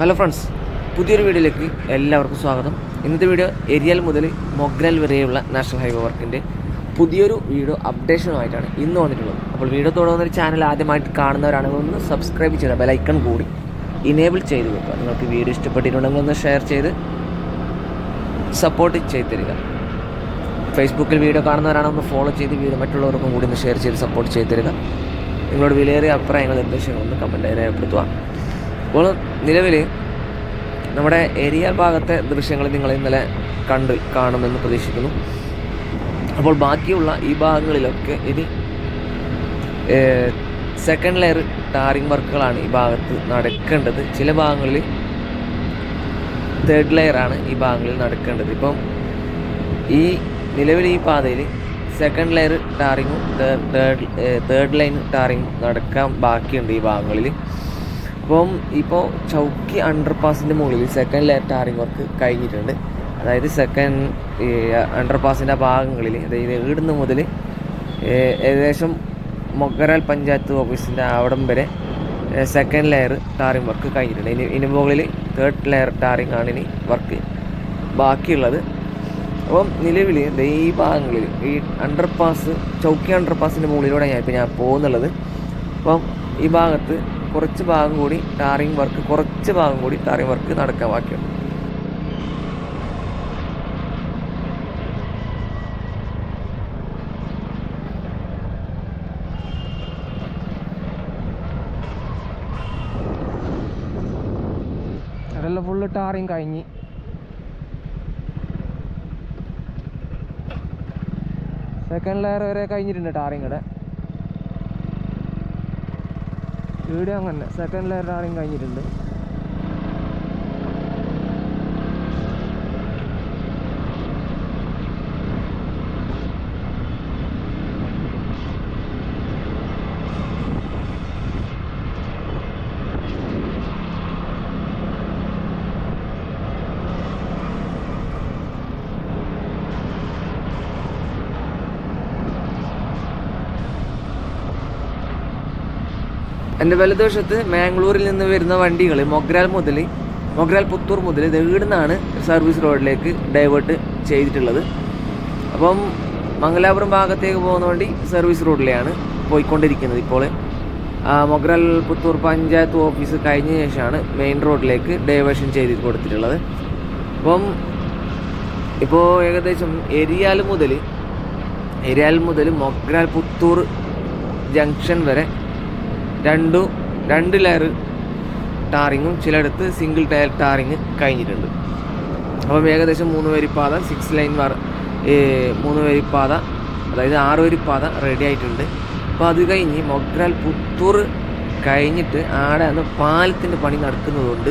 Hello friends പുതിയൊരു വീഡിയോയിലേക്ക് എല്ലാവർക്കും സ്വാഗതം. ഇന്നത്തെ വീഡിയോ എരിയൽ മുതൽ മൊഗ്രൽ വരെയുള്ള നാഷണൽ ഹൈവേ വർക്കിന്റെ പുതിയൊരു വീഡിയോ അപ്ഡേഷനുമായിട്ടാണ് ഇന്ന് വന്നിട്ടുള്ളത്. അപ്പോൾ വീഡിയോ തുടങ്ങുന്ന ചാനൽ ആദ്യമായിട്ട് കാണുന്നവരാണെങ്കിൽ ഒന്ന് സബ്സ്ക്രൈബ് ചെയ്ത ബെലൈക്കൺ കൂടി ഇനേബിൾ ചെയ്ത് വെക്കുക. നിങ്ങൾക്ക് വീഡിയോ ഇഷ്ടപ്പെട്ടിട്ടുണ്ടെങ്കിൽ ഒന്ന് ഷെയർ ചെയ്ത് സപ്പോർട്ട് ചെയ്ത് തരിക. ഫേസ്ബുക്കിൽ വീഡിയോ കാണുന്നവരാണെങ്കിൽ ഒന്ന് ഫോളോ ചെയ്ത് വീഡിയോ മറ്റുള്ളവർക്കും കൂടി ഒന്ന് ഷെയർ ചെയ്ത് സപ്പോർട്ട് ചെയ്ത് തരിക. നിങ്ങളുടെ വിലയേറിയ അഭിപ്രായങ്ങൾ നിർദ്ദേശങ്ങൾ ഒന്ന് കമന്റായി രേഖപ്പെടുത്തുക. അപ്പോൾ നിലവിൽ നമ്മുടെ ഏരിയ ഭാഗത്തെ ദൃശ്യങ്ങൾ നിങ്ങൾ ഇന്നലെ കണ്ട് കാണുമെന്ന് പ്രതീക്ഷിക്കുന്നു. അപ്പോൾ ബാക്കിയുള്ള ഈ ഭാഗങ്ങളിലൊക്കെ ഇനി സെക്കൻഡ് ലെയർ ടാറിങ് വർക്കുകളാണ് ഈ ഭാഗത്ത് നടക്കേണ്ടത്. ചില ഭാഗങ്ങളിൽ തേർഡ് ലെയറാണ് ഈ ഭാഗങ്ങളിൽ നടക്കേണ്ടത്. ഇപ്പം ഈ നിലവിൽ ഈ പാതയിൽ സെക്കൻഡ് ലെയർ ടാറിങ്ങും തേർഡ് തേർഡ് ലൈൻ ടാറിങ്ങും നടക്കാൻ ബാക്കിയുണ്ട് ഈ ഭാഗങ്ങളിൽ. അപ്പം ഇപ്പോൾ ചൗക്കി അണ്ടർ പാസിന്റെ മുകളിൽ സെക്കൻഡ് ലെയർ ടാറിംഗ് വർക്ക് കഴിഞ്ഞിട്ടുണ്ട്. അതായത് സെക്കൻഡ് അണ്ടർ പാസിന്റെ ഭാഗങ്ങളിൽ അതായത് ഇവിടുന്ന് മുതൽ ഏകദേശം മൊഗരാൽ പഞ്ചായത്ത് ഓഫീസിന്റെ അവിടം വരെ സെക്കൻഡ് ലെയർ ടാറിംഗ് വർക്ക് കഴിഞ്ഞിട്ടുണ്ട്. ഇനി ഇനി മുകളിൽ തേർഡ് ലെയർ ടാറിംഗ് ആണ് ഇനി വർക്ക് ബാക്കിയുള്ളത്. അപ്പം നിലവിൽ ഈ ഭാഗങ്ങളിൽ ഈ അണ്ടർ പാസ് ചൗക്കി അണ്ടർ പാസിന്റെ മുകളിലൂടെ ഞാൻ ഇപ്പോൾ ഞാൻ പോകുന്നുള്ളത്. അപ്പം ഈ ഭാഗത്ത് കുറച്ച് ഭാഗം കൂടി ടാറിങ് വർക്ക് കുറച്ച് ഭാഗം കൂടി ടാറിങ് വർക്ക് നടക്കാൻ ബാക്കിയുണ്ട്. ഫുള്ള് ടാറിങ് കഴിഞ്ഞ്. സെക്കൻഡ് ലെയർ വരെ കഴിഞ്ഞിട്ടുണ്ട് ടാറിങ്ങടെ അങ്ങനെ സെക്കൻഡ് ലെയർ ടാറിങ് കഴിഞ്ഞിട്ടുണ്ട്. എന്റെ വലതുവശത്ത് മാംഗ്ലൂരിൽ നിന്ന് വരുന്ന വണ്ടികൾ മൊഗ്രാൽ മുതൽ മൊഗ്രാൽ പുത്തൂർ മുതൽ ഇവിടുന്നാണ് സർവീസ് റോഡിലേക്ക് ഡൈവേർട്ട് ചെയ്തിട്ടുള്ളത്. അപ്പം മംഗലാപുരം ഭാഗത്തേക്ക് പോകുന്ന വണ്ടി സർവീസ് റോഡിലെയാണ് പോയിക്കൊണ്ടിരിക്കുന്നത് ഇപ്പോൾ. മൊഗ്രാൽ പുത്തൂർ പഞ്ചായത്ത് ഓഫീസ് കഴിഞ്ഞ ശേഷമാണ് മെയിൻ റോഡിലേക്ക് ഡൈവേർഷൻ ചെയ്ത് കൊടുത്തിട്ടുള്ളത്. അപ്പം ഇപ്പോൾ ഏകദേശം എരിയാൽ മുതൽ എരിയാൽ മുതൽ മൊഗ്രാൽ പുത്തൂർ ജംഗ്ഷൻ വരെ രണ്ടു രണ്ട് ലെയർ ടാറിങ്ങും ചിലയിടത്ത് സിംഗിൾ ടയർ ടാറിങ് കഴിഞ്ഞിട്ടുണ്ട്. അപ്പം ഏകദേശം മൂന്ന് വരിപ്പാത സിക്സ് ലൈൻ വർ മൂന്ന് വരിപ്പാത അതായത് ആറ് വരിപ്പാത റെഡി ആയിട്ടുണ്ട്. അപ്പോൾ അത് കഴിഞ്ഞ് മൊഗ്രാൽ പുത്തൂർ കഴിഞ്ഞിട്ട് ആടെ അന്ന് പാലത്തിന്റെ പണി നടക്കുന്നതുകൊണ്ട്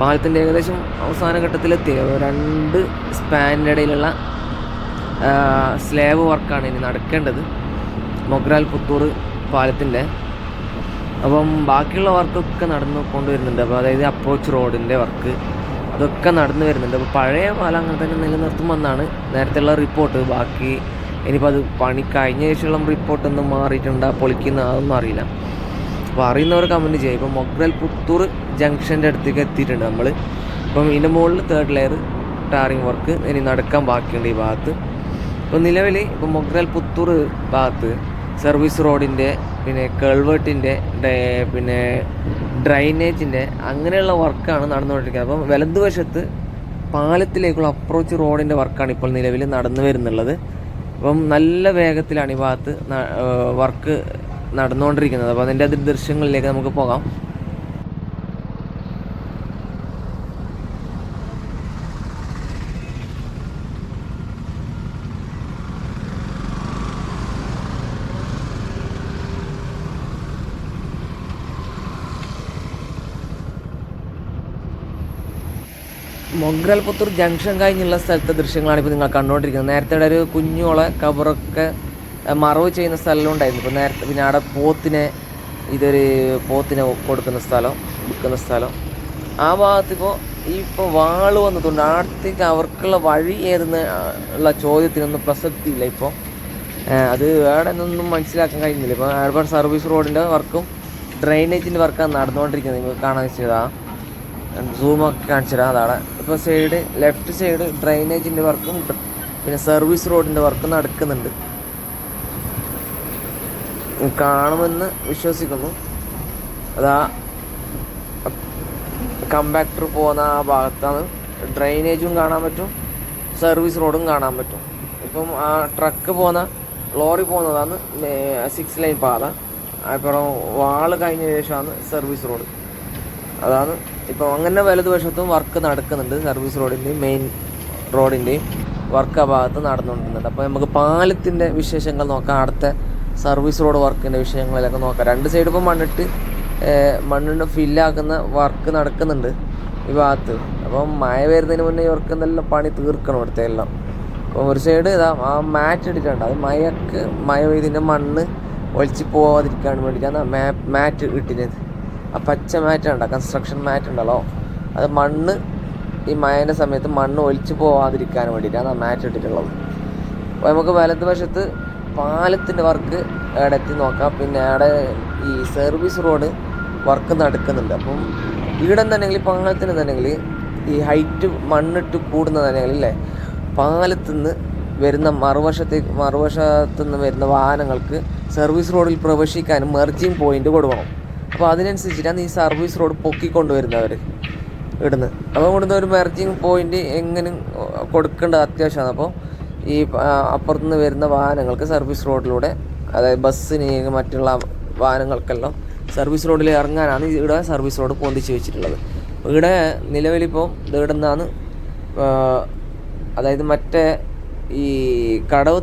പാലത്തിന്റെ ഏകദേശം അവസാന ഘട്ടത്തിലെത്തി. രണ്ട് സ്പാനിന്റെ ഇടയിലുള്ള സ്ലാബ് വർക്കാണ് ഇനി നടക്കേണ്ടത്. മൊഗ്രാൽ പുത്തൂർ പാലത്തിന്റെ. അപ്പം ബാക്കിയുള്ള വർക്കൊക്കെ നടന്നു കൊണ്ടുവരുന്നുണ്ട്. അപ്പോൾ അതായത് അപ്രോച്ച് റോഡിന്റെ വർക്ക് അതൊക്കെ നടന്നു വരുന്നുണ്ട്. അപ്പോൾ പഴയ പാലം അങ്ങനെ തന്നെ നിലനിർത്തുമെന്നാണ് നേരത്തെയുള്ള റിപ്പോർട്ട് ബാക്കി ഇനിയിപ്പോൾ അത് പണി കഴിഞ്ഞ ശേഷമുള്ള റിപ്പോർട്ടൊന്നും മാറിയിട്ടുണ്ടോ പൊളിക്കുന്ന അതൊന്നും അറിയില്ല. അപ്പോൾ അറിയുന്നവർ കമന്റ് ചെയ്യുക. ഇപ്പോൾ മൊഗ്രൽ പുത്തൂർ ജംഗ്ഷന്റെ അടുത്തേക്ക് എത്തിയിട്ടുണ്ട് നമ്മൾ അപ്പം ഇതിന്റെ മുകളിൽ തേർഡ് ലെയർ ടാറിങ് വർക്ക് ഇനി നടക്കാൻ ബാക്കിയുണ്ട് ഈ ഭാഗത്ത്. ഇപ്പോൾ നിലവിൽ ഇപ്പോൾ മൊഗ്രൽ പുത്തൂർ ഭാഗത്ത് സർവീസ് റോഡിന്റെ പിന്നെ കൾവേർട്ടിന്റെ പിന്നെ ഡ്രൈനേജിന്റെ അങ്ങനെയുള്ള വർക്കാണ് നടന്നുകൊണ്ടിരിക്കുന്നത്. അപ്പം വലതുവശത്ത് പാലത്തിലേക്കുള്ള അപ്രോച്ച് റോഡിന്റെ വർക്കാണ് ഇപ്പോൾ നിലവിൽ നടന്നു വരുന്നുള്ളത്. അപ്പം നല്ല വേഗത്തിലാണ് ഈ ഭാഗത്ത് വർക്ക് നടന്നുകൊണ്ടിരിക്കുന്നത്. അപ്പോൾ അതിന്റെ അത് ദൃശ്യങ്ങളിലേക്ക് നമുക്ക് പോകാം. മൊഗ്രൽ പുത്തൂർ ജംഗ്ഷൻ കഴിഞ്ഞുള്ള സ്ഥലത്തെ ദൃശ്യങ്ങളാണ് ഇപ്പോൾ നിങ്ങൾ കണ്ടുകൊണ്ടിരിക്കുന്നത് നേരത്തെ ഇവിടെ ഒരു കുഞ്ഞോളെ കവറൊക്കെ മറവ് ചെയ്യുന്ന സ്ഥലമുണ്ടായിരുന്നു ഇപ്പോൾ നേരത്തെ പിന്നെ അവിടെ പോത്തിനെ ഇതൊരു പോത്തിനെ കൊടുക്കുന്ന സ്ഥലം വിൽക്കുന്ന സ്ഥലം. ആ ഭാഗത്ത് ഇപ്പോൾ ഈ ഇപ്പോൾ വാൾ വന്നതുകൊണ്ട് അടുത്തേക്ക് അവർക്കുള്ള വഴി ഏതെന്ന് ഉള്ള ചോദ്യത്തിനൊന്നും പ്രസക്തിയില്ല ഇപ്പോൾ അത് വേറെ ഒന്നും മനസ്സിലാക്കാൻ കഴിയുന്നില്ല ഇപ്പോൾ ഏർപ്പാട് സർവീസ് റോഡിന്റെ വർക്കും ഡ്രെയിനേജിന്റെ വർക്കാണ് നടന്നുകൊണ്ടിരിക്കുന്നത്. നിങ്ങൾക്ക് കാണാൻ വെച്ചതാ സൂമൊക്കെ കാണിച്ചു അതാണ്. ഇപ്പോൾ സൈഡ് ലെഫ്റ്റ് സൈഡ് ഡ്രൈനേജിന്റെ വർക്കും പിന്നെ സർവീസ് റോഡിന്റെ വർക്കും നടക്കുന്നുണ്ട്. കാണുമെന്ന് വിശ്വസിക്കുന്നു. അതാ കമ്പാക്ടർ പോകുന്ന ആ ഭാഗത്താണ്. ഡ്രൈനേജും കാണാൻ പറ്റും സർവീസ് റോഡും കാണാൻ പറ്റും. ഇപ്പം ആ ട്രക്ക് പോകുന്ന ലോറി പോകുന്നതാണ് സിക്സ് ലൈൻ പാത. അപ്പുറം വാൾ കഴിഞ്ഞ ശേഷമാണ് സർവീസ് റോഡ് അതാണ് ഇപ്പോൾ അങ്ങനെ വലതുവശത്തും വർക്ക് നടക്കുന്നുണ്ട് സർവീസ് റോഡിന്റെയും മെയിൻ റോഡിന്റെയും വർക്ക് ആ ഭാഗത്ത് നടന്നുകൊണ്ടിരുന്നുണ്ട് അപ്പോൾ നമുക്ക് പാലത്തിന്റെ വിശേഷങ്ങൾ നോക്കാം. അടുത്ത സർവീസ് റോഡ് വർക്കിന്റെ വിഷയങ്ങളിലൊക്കെ നോക്കാം. രണ്ട് സൈഡ് ഇപ്പോൾ മണ്ണിട്ട് മണ്ണിട്ട് ഫില്ലാക്കുന്ന വർക്ക് നടക്കുന്നുണ്ട് ഈ ഭാഗത്ത്. അപ്പം മഴ വരുന്നതിന് മുന്നേ ഇവർക്ക് നല്ല പണി തീർക്കണം ഇവിടുത്തെ എല്ലാം. അപ്പം ഒരു സൈഡ് ഇതാ ആ മാറ്റ് ഇട്ടിട്ടുണ്ട്. അത് മഴക്ക് മഴ പെയ്തിന്റെ മണ്ണ് ഒലിച്ച് പോവാതിരിക്കാൻ വേണ്ടിയിട്ടാണ് മാ മാറ്റ് ഇട്ടിരുന്നത്. പച്ച മാറ്റ് ഉണ്ടോ കൺസ്ട്രക്ഷൻ മാറ്റ് ഉണ്ടല്ലോ അത് മണ്ണ് ഈ മഴേന്റെ സമയത്ത് മണ്ണ് ഒലിച്ചു പോവാതിരിക്കാൻ വേണ്ടിയിട്ടാണ് ആ മാറ്റ് ഇട്ടിട്ടുള്ളത്. അപ്പോൾ നമുക്ക് വലതുവശത്ത് പാലത്തിന്റെ വർക്ക് അവിടെ എത്തി നോക്കാം. പിന്നെ അവിടെ ഈ സർവീസ് റോഡ് വർക്ക് നടക്കുന്നുണ്ട്. അപ്പം ഇവിടെ എന്നുണ്ടെങ്കിൽ പാലത്തിന് എന്നുണ്ടെങ്കിൽ ഈ ഹൈറ്റ് മണ്ണിട്ട് കൂടുന്നതാണെങ്കിൽ അല്ലേ പാലത്തു നിന്ന് വരുന്ന മറുവശത്തേക്ക് മറുവശത്തു നിന്ന് വരുന്ന വാഹനങ്ങൾക്ക് സർവീസ് റോഡിൽ പ്രവേശിക്കാനും മെർജിങ് പോയിന്റ് കൊടുക്കണം. അപ്പോൾ അതിനനുസരിച്ചിട്ടാണ് ഈ സർവീസ് റോഡ് പൊക്കിക്കൊണ്ടുവരുന്നവർ ഇടുന്നത് അപ്പോൾ ഇവിടുന്ന് ഒരു മെർജിങ് പോയിന്റ് എങ്ങനെ കൊടുക്കേണ്ടത് അത്യാവശ്യമാണ്. അപ്പോൾ ഈ അപ്പുറത്തുനിന്ന് വരുന്ന വാഹനങ്ങൾക്ക് സർവീസ് റോഡിലൂടെ അതായത് ബസ്സിന് മറ്റുള്ള വാഹനങ്ങൾക്കെല്ലാം സർവീസ് റോഡിൽ ഇറങ്ങാനാണ് ഇവിടെ സർവീസ് റോഡ് പൊന്തിച്ച് വെച്ചിട്ടുള്ളത്. ഇവിടെ നിലവിലിപ്പോൾ ഇവിടെ നിന്നാണ് അതായത് മറ്റേ ഈ കടവ്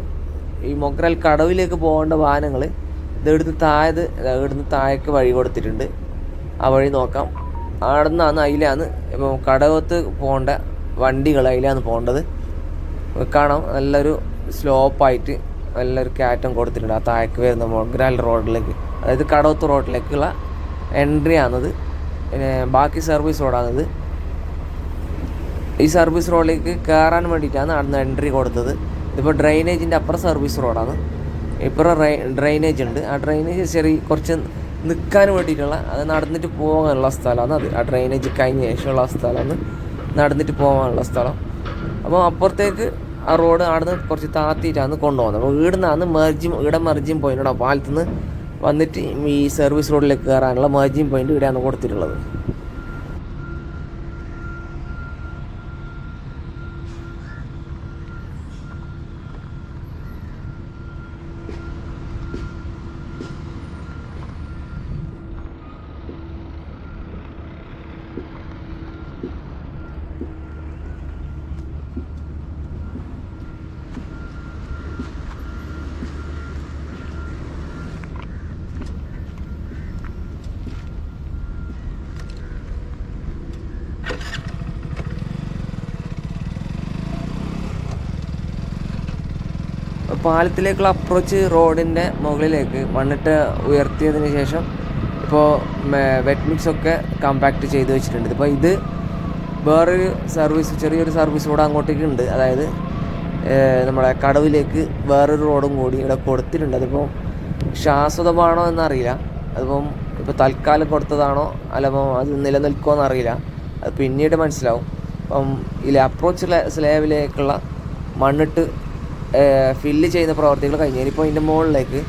ഈ മൊക്രൽ കടവിലേക്ക് പോകേണ്ട വാഹനങ്ങൾ ഇവിടുന്ന് താഴത് ഇവിടുന്ന് താഴേക്ക് വഴി കൊടുത്തിട്ടുണ്ട്. ആ വഴി നോക്കാം. അവിടെ നിന്നാണ് അതിലാണ് ഇപ്പം കടകത്ത് പോകേണ്ട വണ്ടികൾ അതിലാണ് പോകേണ്ടത് കാണാം. നല്ലൊരു സ്ലോപ്പായിട്ട് നല്ലൊരു കയറ്റം കൊടുത്തിട്ടുണ്ട് ആ താഴേക്ക് വരുന്ന മൊഗ്രാൽ റോഡിലേക്ക്. അതായത് കടവത്ത് റോഡിലേക്കുള്ള എൻട്രി ആണത് പിന്നെ ബാക്കി സർവീസ് റോഡാണത്. ഈ സർവീസ് റോഡിലേക്ക് കയറാൻ വേണ്ടിയിട്ടാണ് അവിടുന്ന് എൻട്രി കൊടുത്തത്. ഇതിപ്പോൾ ഡ്രൈനേജിന്റെ അപ്പുറം സർവീസ് റോഡാണ്. ഇപ്പുറം ഡ്രൈനേജ് ഉണ്ട്. ആ ഡ്രൈനേജ് ചെറിയ കുറച്ച് നിൽക്കാൻ വേണ്ടിയിട്ടുള്ള അത് നടന്നിട്ട് പോകാനുള്ള സ്ഥലമാണ് അത് ആ ഡ്രൈനേജ് കഴിഞ്ഞ ശേഷമുള്ള സ്ഥലമാണ് നടന്നിട്ട് പോകാനുള്ള സ്ഥലം. അപ്പോൾ അപ്പുറത്തേക്ക് ആ റോഡ് അവിടെ നിന്ന് കുറച്ച് താത്തിയിട്ടാണ് കൊണ്ടുപോകുന്നത്. അപ്പോൾ ഇവിടെ അന്ന് മെർജിയും ഇവിടെ മെർജിയും പോയിന്റ് പാലത്തുനിന്ന് വന്നിട്ട് ഈ സർവീസ് റോഡിലേക്ക് കയറാനുള്ള മെർജിയും പോയിന്റ് ഇവിടെയാണ് കൊടുത്തിട്ടുള്ളത്. പാലത്തിലേക്കുള്ള അപ്രോച്ച് റോഡിന്റെ മുകളിലേക്ക് മണ്ണിട്ട് ഉയർത്തിയതിന് ശേഷം ഇപ്പോൾ വെറ്റ് മിക്സ് ഒക്കെ കമ്പാക്ട് ചെയ്ത് വെച്ചിട്ടുണ്ട്. ഇപ്പോൾ ഇത് വേറൊരു സർവീസ് ചെറിയൊരു സർവീസ് റോഡ് അങ്ങോട്ടേക്ക് ഉണ്ട്. അതായത് നമ്മുടെ കടവിലേക്ക് വേറൊരു റോഡും കൂടി ഇവിടെ കൊടുത്തിട്ടുണ്ട്. അതിപ്പോൾ ശാശ്വതമാണോ എന്നറിയില്ല. അതിപ്പം ഇപ്പോൾ തൽക്കാലം കൊടുത്തതാണോ? അല്ലപ്പോൾ അത് നിലനിൽക്കുമോ എന്നറിയില്ല. അത് പിന്നീട് മനസ്സിലാവും. അപ്പം ഇതിലെ അപ്രോച്ച് സ്ലാബിലേക്കുള്ള മണ്ണിട്ട് ഫില്ല് ചെയ്യുന്ന പ്രവർത്തികൾ കഴിഞ്ഞ് ഇനിയിപ്പോൾ ഇതിന്റെ മുകളിലേക്ക്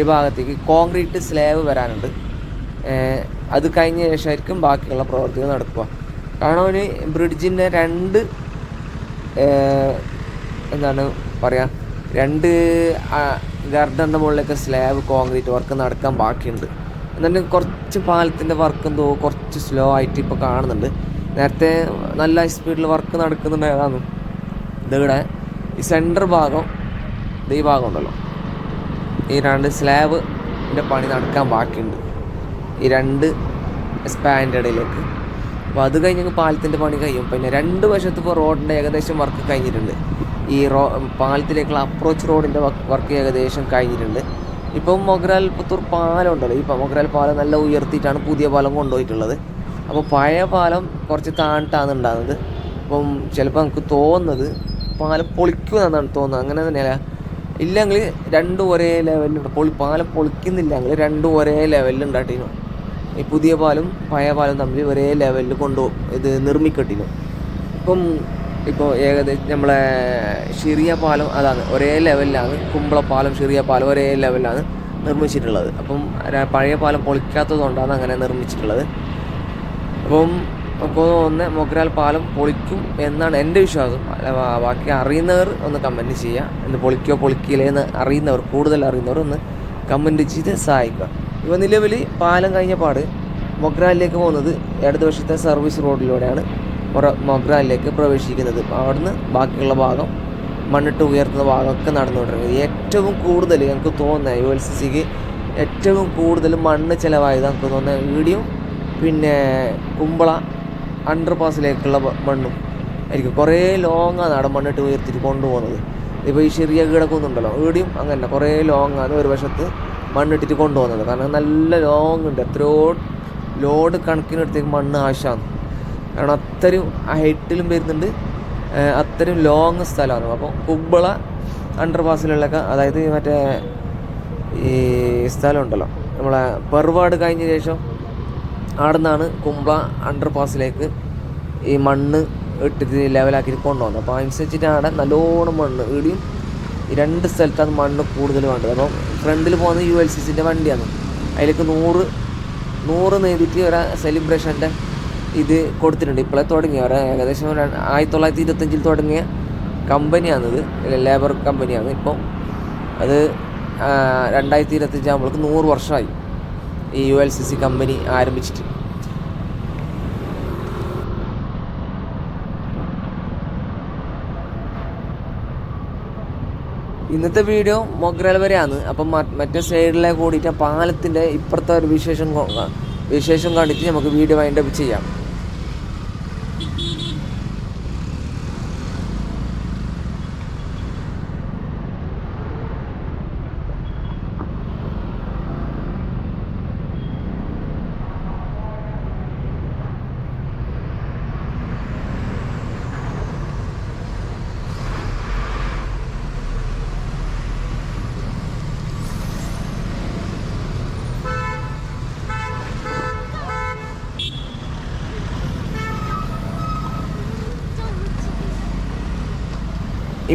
ഈ ഭാഗത്തേക്ക് കോൺക്രീറ്റ് സ്ലാബ് വരാനുണ്ട്. അത് കഴിഞ്ഞ ശേഷമായിരിക്കും ബാക്കിയുള്ള പ്രവർത്തികൾ നടക്കുക. കാരണം ഒരു ബ്രിഡ്ജിന്റെ രണ്ട് എന്താണ് പറയുക രണ്ട് ഗർഡറിന്റെ മുകളിലൊക്കെ സ്ലാബ് കോൺക്രീറ്റ് വർക്ക് നടക്കാൻ ബാക്കിയുണ്ട്. എന്നിട്ട് കുറച്ച് പാലത്തിന്റെ വർക്ക് എന്തോ കുറച്ച് സ്ലോ ആയിട്ട് ഇപ്പോൾ കാണുന്നുണ്ട്. നേരത്തെ നല്ല സ്പീഡിൽ വർക്ക് നടക്കുന്നുണ്ടായതാണ് ഇതിവിടെ ഈ സെന്റർ ഭാഗം ഈ ഭാഗം ഉണ്ടല്ലോ. ഈ രണ്ട് സ്ലാബിന്റെ പണി നടക്കാൻ ബാക്കിയുണ്ട്. ഈ രണ്ട് സ്പാന്റെ ഇടയിലേക്ക്. അപ്പോൾ അത് കഴിഞ്ഞ് പാലത്തിന്റെ പണി കഴിയും. പിന്നെ രണ്ട് വശത്ത് ഇപ്പോൾ റോഡിന്റെ ഏകദേശം വർക്ക് കഴിഞ്ഞിട്ടുണ്ട്. ഈ റോ പാലത്തിലേക്കുള്ള അപ്രോച്ച് റോഡിന്റെ വർക്ക് ഏകദേശം കഴിഞ്ഞിട്ടുണ്ട്. ഇപ്പം മൊഗ്രാൽ പുത്തൂർ പാലം ഉണ്ടല്ലോ. ഈ മൊഗ്രാൽ പാലം നല്ല ഉയർത്തിയിട്ടാണ് പുതിയ പാലം കൊണ്ടുപോയിട്ടുള്ളത്. അപ്പോൾ പഴയ പാലം കുറച്ച് താണിട്ടാണ് ഉണ്ടാകുന്നത്. അപ്പം ചിലപ്പോൾ നമുക്ക് തോന്നുന്നത് പാലം പൊളിക്കുമെന്നാണ് തോന്നുന്നത്. അങ്ങനെ തന്നെയല്ല. ഇല്ലെങ്കിൽ രണ്ടും ഒരേ ലെവലിലുണ്ട് പൊളി പാലം പൊളിക്കുന്നില്ലെങ്കിൽ രണ്ടും ഒരേ ലെവലിലുണ്ടാട്ടിനു ഈ പുതിയ പാലും പഴയ പാലും തമ്മിൽ ഒരേ ലെവലിൽ കൊണ്ടുപോകും ഇത് നിർമ്മിക്കട്ടിനു ഇപ്പം ഇപ്പോൾ ഏകദേശം നമ്മളെ ഷിറിയ പാലം അതാണ് ഒരേ ലെവലിലാണ് കുമ്പള പാലം ഷിറിയ പാലം ഒരേ ലെവലിലാണ് നിർമ്മിച്ചിട്ടുള്ളത്. അപ്പം പഴയ പാലം പൊളിക്കാത്തത് കൊണ്ടാണ് അങ്ങനെ നിർമ്മിച്ചിട്ടുള്ളത്. അപ്പം ഇപ്പോൾ തോന്നുന്ന മൊഗ്രാൽ പാലം പൊളിക്കും എന്നാണ് എന്റെ വിശ്വാസം. ബാക്കി അറിയുന്നവർ ഒന്ന് കമന്റ് ചെയ്യുക എന്ന് പൊളിക്കോ പൊളിക്കില്ലേ എന്ന് അറിയുന്നവർ കൂടുതൽ അറിയുന്നവർ ഒന്ന് കമന്റ് ചെയ്ത് സഹായിക്കുക. ഇപ്പോൾ നിലവിൽ പാലം കഴിഞ്ഞ പാട് മൊഗ്രാലിലേക്ക് പോകുന്നത് ഇടതുവശത്തെ സർവീസ് റോഡിലൂടെയാണ് മൊഗ്രാലിലേക്ക് പ്രവേശിക്കുന്നത്. അവിടുന്ന് ബാക്കിയുള്ള ഭാഗം മണ്ണിട്ട് ഉയർത്തുന്ന ഭാഗമൊക്കെ നടന്നുകൊണ്ടിരിക്കുന്നത് ഏറ്റവും കൂടുതൽ ഞങ്ങൾക്ക് തോന്നുന്നത് യു എൽ സി സിക്ക് ഏറ്റവും കൂടുതൽ മണ്ണ് ചിലവായത് നമുക്ക് തോന്നുന്ന ഈടിയും പിന്നെ കുമ്പള അണ്ടർ പാസിലേക്കുള്ള മണ്ണും ആയിരിക്കും. കുറേ ലോങ്ങാണ് അവിടെ മണ്ണിട്ട് ഉയർത്തിട്ട് കൊണ്ടുപോകുന്നത്. ഇപ്പോൾ ഈ ചെറിയ കിടക്കുന്നുണ്ടല്ലോ. ഈടിയും അങ്ങനെ കുറേ ലോങ്ങാണ് ഒരു വശത്ത് മണ്ണിട്ടിട്ട് കൊണ്ടുപോകുന്നത്. കാരണം നല്ല ലോങ് ഉണ്ട് എത്രയോ ലോഡ് കണക്കിനടുത്തേക്ക് മണ്ണ് ആവശ്യമാണ് കാരണം അത്രയും ഹൈറ്റിലും വരുന്നുണ്ട്. അത്രയും ലോങ് സ്ഥലമാണ്. അപ്പോൾ കുമ്പള അണ്ടർ പാസിലുള്ളൊക്കെ അതായത് മറ്റേ ഈ സ്ഥലമുണ്ടല്ലോ. നമ്മളെ പെർവാട് കഴിഞ്ഞ ശേഷം അവിടെ നിന്നാണ് കുമ്പള അണ്ടർ പാസിലേക്ക് ഈ മണ്ണ് ഇട്ടിട്ട് ലെവലാക്കിയിട്ട് കൊണ്ടുവന്നത്. അപ്പോൾ അനുസരിച്ചിട്ട് അവിടെ നല്ലോണം മണ്ണ് ഇടിയും രണ്ട് സ്ഥലത്താണ് മണ്ണ് കൂടുതൽ വേണ്ടത്. അപ്പം ഫ്രണ്ടിൽ പോകുന്നത് യു എൽ സി സിന്റെ വണ്ടിയാണ്. അതിലേക്ക് നൂറ് നൂറ് നേടിയിട്ട് ഒരു സെലിബ്രേഷന്റെ ഇത് കൊടുത്തിട്ടുണ്ട്. ഇപ്പോഴേ തുടങ്ങിയ. ഒരു ഏകദേശം ആയിരത്തി തൊള്ളായിരത്തി ഇരുപത്തഞ്ചിൽ തുടങ്ങിയ കമ്പനിയാണിത്. ലേബർ കമ്പനിയാണ് ഇപ്പം അത് രണ്ടായിരത്തി ഇരുപത്തഞ്ച് ആകുമ്പോഴേക്ക് നൂറ് വർഷമായി ഈ U L C C company ആരംഭിച്ചിട്ട്. ഇന്നത്തെ വീഡിയോ മൊഗ്രൽ വരെയാണ്. അപ്പം മറ്റേ സൈഡിലെ കൂടിയിട്ട് പാലത്തിന്റെ ഇപ്പുറത്തെ ഒരു വിശേഷം വിശേഷം കണ്ടിട്ട് നമുക്ക് വീഡിയോ വൈൻഡപ്പ് ചെയ്യാം.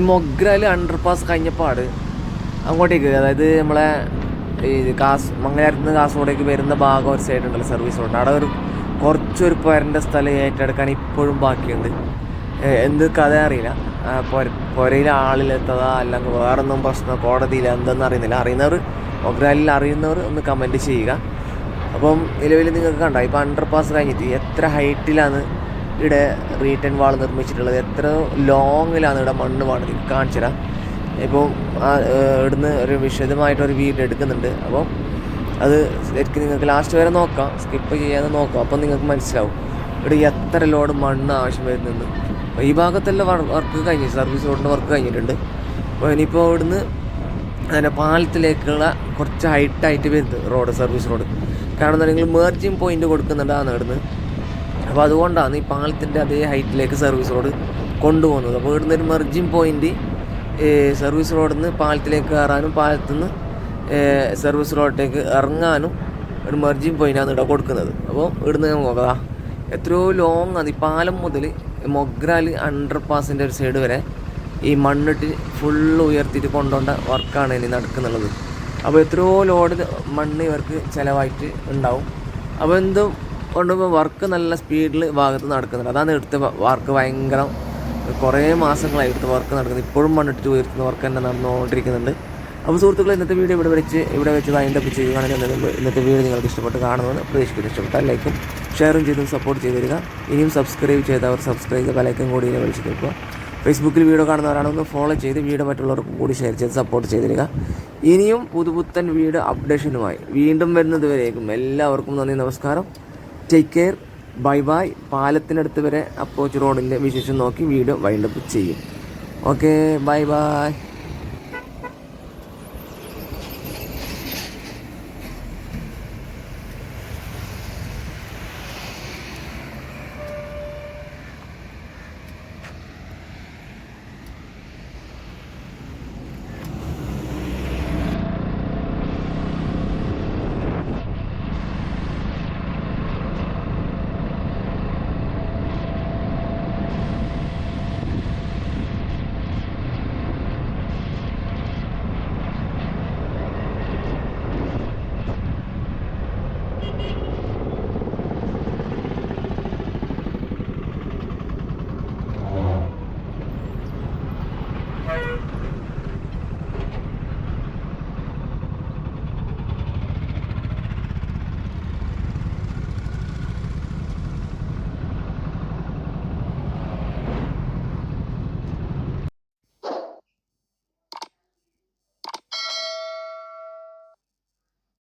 ഈ മൊഗ്രയിൽ അണ്ടർ പാസ് കഴിഞ്ഞപ്പാട് അങ്ങോട്ടേക്ക് അതായത് നമ്മളെ ഈ കാസ് മംഗലാരത്ത് കാസർഗോഡേക്ക് വരുന്ന ഭാഗം ഒരു സൈഡ് ഉണ്ടല്ലോ സർവീസ് റോഡ് അവിടെ ഒരു കുറച്ചൊരു പുരന്റെ സ്ഥലം ഏറ്റെടുക്കാൻ ഇപ്പോഴും ബാക്കിയുണ്ട്. എന്ത് കഥ അറിയില്ല. പുരയിൽ ആളിലെത്തതാ അല്ലെങ്കിൽ വേറൊന്നും പ്രശ്നം കോടതിയിൽ എന്തെന്ന് അറിയുന്നില്ല. അറിയുന്നവർ മൊഗ്രാലിൽ അറിയുന്നവർ ഒന്ന് കമന്റ് ചെയ്യുക. അപ്പം നിലവിൽ നിങ്ങൾക്ക് കണ്ടോ? ഇപ്പം അണ്ടർ പാസ് കഴിഞ്ഞിട്ട് എത്ര ഹൈറ്റിലാണ് ഇവിടെ റീറ്റേൺ വാൾ നിർമ്മിച്ചിട്ടുള്ളത്. എത്ര ലോങ്ങിലാണ് ഇവിടെ മണ്ണ് വേണ്ടത് കാണിച്ചു തരാം ഇപ്പോൾ ഇവിടുന്ന് ഒരു വിശദമായിട്ടൊരു വീഡിയോ എടുക്കുന്നുണ്ട്. അപ്പോൾ അത് ശരിക്കും നിങ്ങൾക്ക് ലാസ്റ്റ് വരെ നോക്കാം. സ്കിപ്പ് ചെയ്യാതെ നോക്കാം. അപ്പം നിങ്ങൾക്ക് മനസ്സിലാവും. ഇവിടെ എത്ര ലോഡ് മണ്ണ് ആവശ്യം വരുന്നുണ്ട്. അപ്പോൾ ഈ ഭാഗത്തെല്ലാം വർക്ക് കഴിഞ്ഞു സർവീസ് റോഡിന്റെ വർക്ക് കഴിഞ്ഞിട്ടുണ്ട്. അപ്പോൾ ഇനിയിപ്പോൾ ഇവിടുന്ന് അങ്ങനെ പാലത്തിലേക്കുള്ള കുറച്ച് ഹൈറ്റായിട്ട് വരുന്നത് റോഡ് സർവീസ് റോഡ് കാരണം നിങ്ങൾ മേർജിങ് പോയിന്റ് കൊടുക്കുന്നുണ്ടാണ് ഇവിടുന്ന്. അപ്പോൾ അതുകൊണ്ടാണ് ഈ പാലത്തിന്റെ അതേ ഹൈറ്റിലേക്ക് സർവീസ് റോഡ് കൊണ്ടുപോകുന്നത്. അപ്പോൾ ഇവിടുന്ന് ഒരു മെർജിങ് പോയിന്റ് സർവീസ് റോഡിൽ നിന്ന് പാലത്തിലേക്ക് കയറാനും പാലത്തു നിന്ന് സർവീസ് റോഡിലേക്ക് ഇറങ്ങാനും ഒരു മെർജിങ് പോയിന്റാണ് ഇവിടെ കൊടുക്കുന്നത്. അപ്പോൾ ഇവിടുന്ന് നോക്കാം. എത്രയോ ലോങ് ആണ്. ഈ പാലം മുതൽ മൊഗ്രാൽ അണ്ടർ പാസിന്റെ ഒരു സൈഡ് വരെ ഈ മണ്ണിട്ട് ഫുള്ള് ഉയർത്തിയിട്ട് കൊണ്ടുപോകേണ്ട വർക്കാണ് ഇനി നടക്കുന്നുള്ളത്. അപ്പോൾ എത്രയോ ലോഡ് മണ്ണ് ഇവർക്ക് ചിലവായിട്ട് ഉണ്ടാവും. അപ്പോൾ എന്തും കൊണ്ടുപോകുമ്പോൾ വർക്ക് നല്ല സ്പീഡിൽ ഭാഗത്ത് നടക്കുന്നുണ്ട്. അതാണ് എടുത്ത വർക്ക് ഭയങ്കര കുറേ മാസങ്ങളായി എടുത്ത വർക്ക് നടക്കുന്നത് ഇപ്പോഴും മണ്ണിട്ട് ഉയർത്തുന്ന വർക്ക് തന്നെ നടന്നുകൊണ്ടിരിക്കുന്നുണ്ട്. അപ്പോൾ സുഹൃത്തുക്കളെ ഇന്നത്തെ വീഡിയോ ഇവിടെ വെച്ച് ഇവിടെ വെച്ച് വൈൻഡപ്പ് ചെയ്യുകയാണെങ്കിൽ ഇന്നത്തെ വീഡിയോ നിങ്ങൾക്ക് ഇഷ്ടപ്പെട്ട് കാണുമെന്ന് പ്രതീക്ഷിക്കുന്നു. ഇഷ്ടപ്പെട്ടാൽ ലൈക്കും ഷെയറും ചെയ്തും സപ്പോർട്ട് ചെയ്ത് തരിക. ഇനിയും സബ്സ്ക്രൈബ് ചെയ്തവർ സബ്സ്ക്രൈബ് ചെയ്ത് ലൈക്കും കൂടി ഇതിനെ വിളിച്ച് നോക്കുക ഫേസ്ബുക്കിൽ വീഡിയോ കാണുന്നവരാണെന്ന് ഫോളോ ചെയ്ത് വീഡിയോ മറ്റുള്ളവർക്കും കൂടി ഷെയർ ചെയ്ത് സപ്പോർട്ട് ചെയ്ത് തരിക. ഇനിയും പുതുപുത്തൻ വീഡിയോ അപ്ഡേഷനുമായി വീണ്ടും വരുന്നത് വരേക്കും. എല്ലാവർക്കും നന്ദി നമസ്കാരം. ടേക്ക് കെയർ ബൈ ബൈ പാലത്തിനടുത്ത് വരെ അപ്രോച്ച് റോഡിന്റെ വിശേഷം നോക്കി വീഡിയോ വൈൻഡപ്പ് ചെയ്യും. Okay bye bye